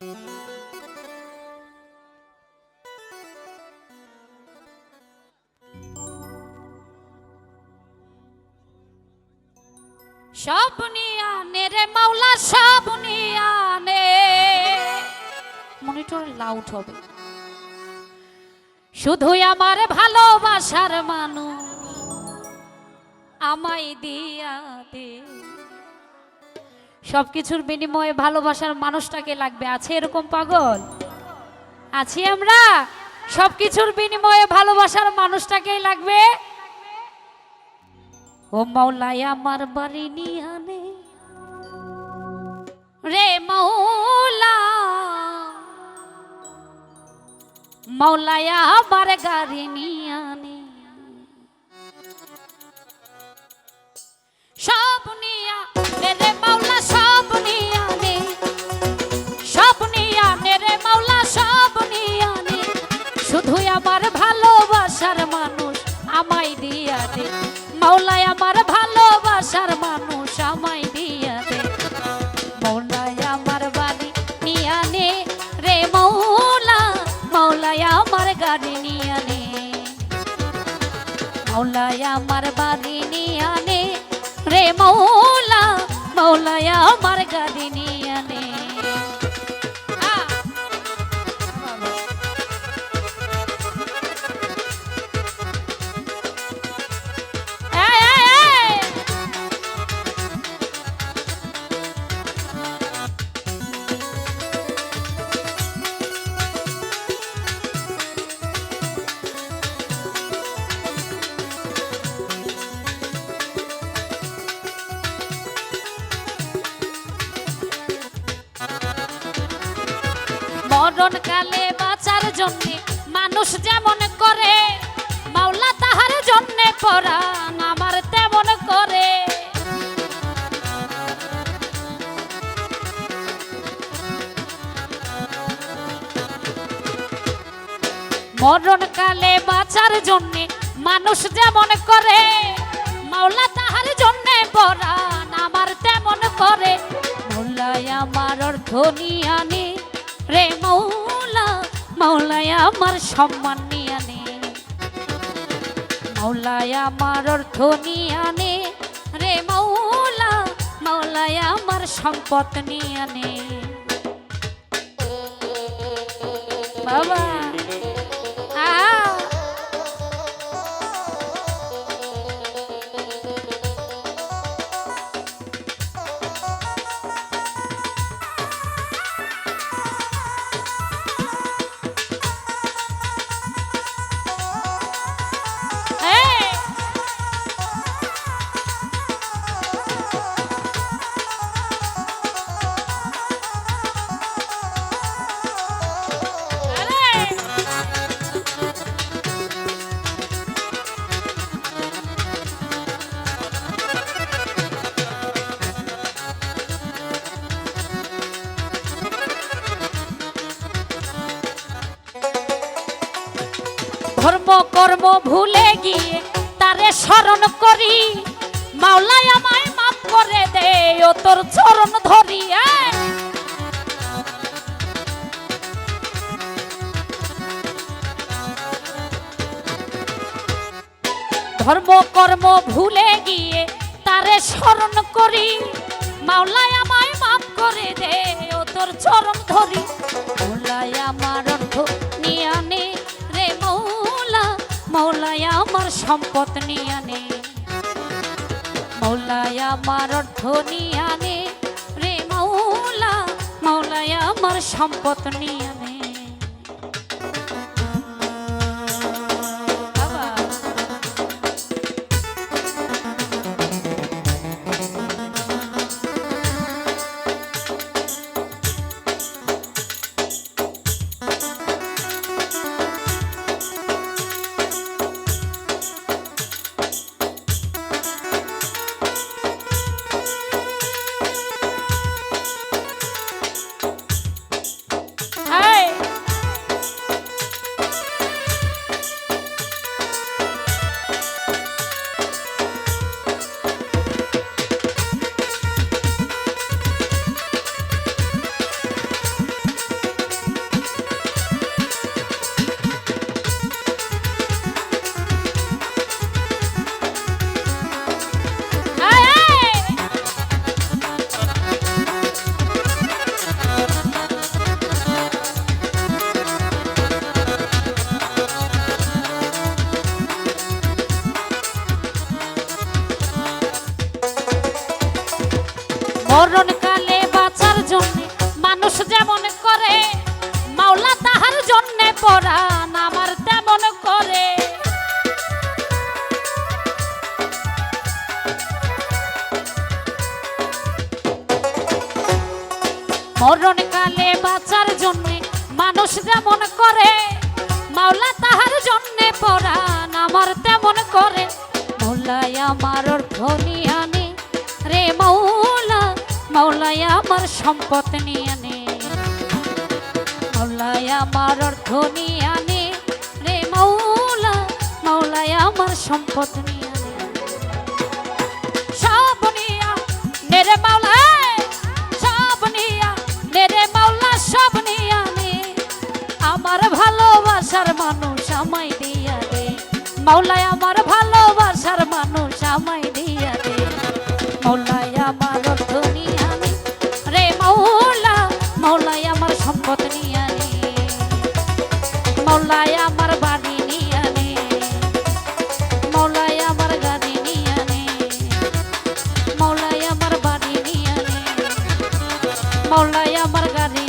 সব নিয়ানে রে মাওলা সব নিয়ানে মনিটর লাউড হবে। শুধুই আমার ভালোবাসার মানুষ, আমায় দিয়া দে। সবকিছুর বিনিময়ে ভালোবাসার মানুষটাকে লাগবে। আছে এরকম পাগল? আছি আমরা? সবকিছুর বিনিময়ে ভালোবাসার মানুষটাকেই লাগবে? ও মাওলাই আমার বাড়ি নিয়ানে রে মাওলা। মাওলায়া আমার গাড়ি নিয়ানে সব নিয়া। রে মাওলা মৌলায় আমার বাড়ি নিয়ানে রে মৌলা মৌলায় আমার নিয়ানে মরণ কালে বাঁচার জন্যে মানুষ যেমন করে, মাওলা তাহার জন্যে পরাণ আমার তেমন করে। মরণ কালে বাঁচার জন্যে মানুষ যেমন করে, মাওলা তাহার জন্যে পরাণ আমার তেমন করে। মৌলাই আমার অর্থ নিয়ানে রে মৌলা, মৌলায় আমার সম্মান নিয়ে আনে। মৌলায় আমার অর্থ নিয়ে আনে। রে মৌলা, মৌলায় আমার সম্পদ নিয়ানে বাবা ধর্ম কর্ম ভুলে গিয়ে তারে স্মরণ করি। মাওলাই আমায় মাফ করে দে, ও তোর চরণ ধরি। ধর্ম কর্ম ভুলে গিয়ে তারে স্মরণ করি। মাওলাই আমায় মাফ করে দে, ও তোর চরণ ধরি। মৌলাই আমার মৌলাই আমার সম্পদ নিয়ানে মৌলাই আমার অর্থ নিয়ানে রে মৌলা আমার সম্পদ নিয়ানে মরণকালে বাঁচার জন্য মানুষ যেমন করে, মাওলা তাহার জন্য পরাণ আমার তেমন করে। মরণকালে বাঁচার জন্য মানুষ যেমন করে, মাওলা তাহার জন্য পরাণ আমার তেমন করে। মৌলাই আমার রে মৌলা আমার সম্পদ নিয়ে আনে মৌলাই আমার অর্থ নিয়ে আনে রে মৌলা মৌলাই আমার সম্পদ নিয়ে আনে সব নিয়া নেরে মাওলা সব নিয়া নেরে মাওলা সব নিয়া নে। আমার ভালোবাসার মানুষ আমায় দিয়া দে। মাওলায় আমার ভালো মৌলাই আমার গাড়ি।